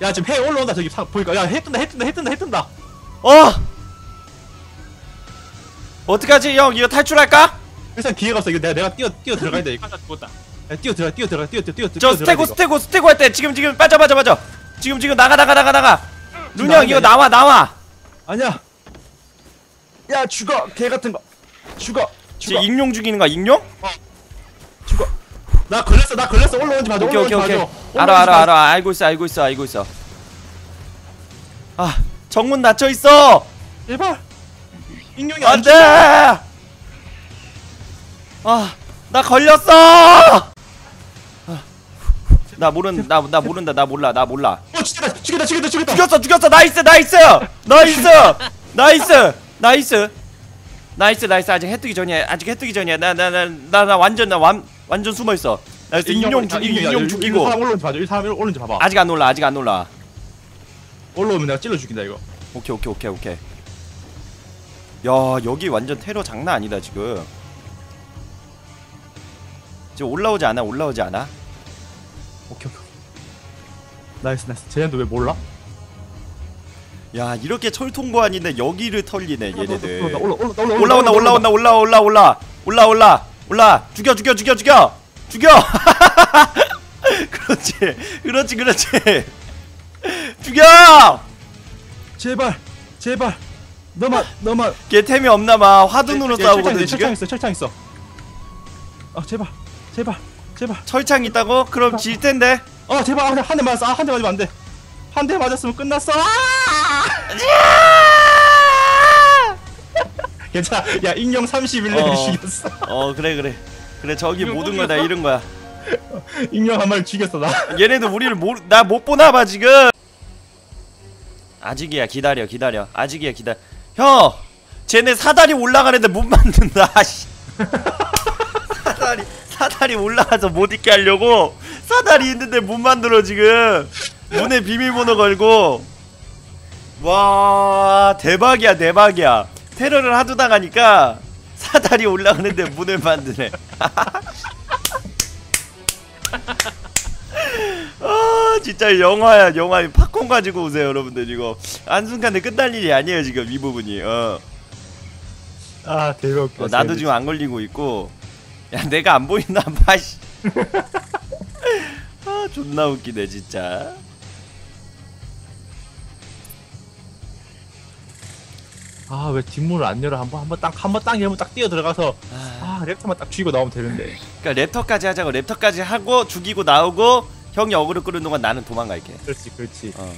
야 지금 해 올라온다 저기 사, 보니까. 야 해 뜬다 해 뜬다 해 뜬다 해 뜬다. 어? 어떡하지? 형 이거 탈출할까? 일단 기회가 없어 이거 내가 내가 뛰어 뛰어 들어가야 돼. 이거 하나 죽었다. 야, 뛰어 들어가 뛰어 들어가 뛰어 뛰어 뛰어 저 스테고 스테고 스테고 할 때 지금 지금 빠져 빠져 빠져. 지금 지금 나가 나가 나가 나가. 나가야 이거 돼. 나와 나와. 아니야. 야 죽어. 개 같은 거. 죽어 지금 죽어. 익룡 죽이는 거야 익룡? 죽어. 나 걸렸어 나 걸렸어. 올라오지 마자 오케이 올라오지 오케이 알아 알아 알아. 알고 있어 알고 있어 알고 있어. 아 정문 닫혀 있어! 제발! 인형이 안 안돼! 죽어 아나 걸렸어! 아, 나 모른 나 나 모른다 나 몰라 나 몰라. 어 죽였다 죽였다 죽였다 죽였다. 죽였어 죽였어. 나이스 나이스! 나이스! 나이스! 나이스! 나이스 나이스. 아직 해뜨기 전이야 아직 해뜨기 전이야. 나 나 나 나 나 완전 나 완 완전 숨어 있어 나이스 인용 죽이고 인용 죽이고 사람 올라오는지 봐줘 이 사람 올라오는지 봐봐 아직 안 올라 아직 안 올라 올라오면 내가 찔러 죽인다 이거 오케이 오케이 오케이 오케이 야 여기 완전 테러 장난 아니다 지금 지금 올라오지 않아 올라오지 않아 오케이 오케이 나이스 나이스 쟤네도 왜 몰라? 야 이렇게 철통 보안인데 여기를 털리네 얘네들 올라 올라 올라 올라 올라온다 올라온다 올라 올라 올라 올라 올라 올라 죽여 죽여 죽여 죽여 죽여! 그렇지 그렇지 그렇지. 죽여! 제발 제발. 너만 너만. 걔 템이 없나봐. 화둔으로 예, 싸우거든 철창 지금. 있어 철창 있어. 아 제발 제발 제발. 철창 있다고? 그럼 질 텐데. 아 제발 아, 한대 맞았어. 아, 한대 맞으면 안돼. 한 대 맞았으면 끝났어. 아! 괜찮아. 야 인형 31레벨 어. 죽였어. 어 그래 그래 그래 저기 모든 뭐거다 잃은 거야. 인형 한 마리 죽였어 나. 얘네들 우리를 나못 보나 봐 지금. 아직이야 기다려 기다려. 아직이야 기다려 형! 쟤네 사다리 올라가는데 못 만든다 씨. 사다리 사다리 올라가서 못 있게 하려고 사다리 있는데 못 만들어 지금. 문에 비밀번호 걸고. 와 대박이야 대박이야. 테러를 하도 당하니까 사다리 올라가는데 문을 만드네. 아 진짜 영화야 영화. 팝콘 가지고 오세요 여러분들 이거. 한순간에 끝날 일이 아니에요 지금 이 부분이. 어. 아 대박 어, 나도 지금 안 걸리고 있고. 야 내가 안 보이나 봐씨. 아 존나 웃기네 진짜 아 왜 뒷문을 안 열어? 한번 한번 딱 한번 딱 열면 딱 뛰어 들어가서 아. 랩터만 딱 죽이고 나오면 되는데. 그러니까 랩터까지 하자고 랩터까지 하고 죽이고 나오고 형이 어그로 끄는 동안 나는 도망갈게. 그렇지 그렇지. 어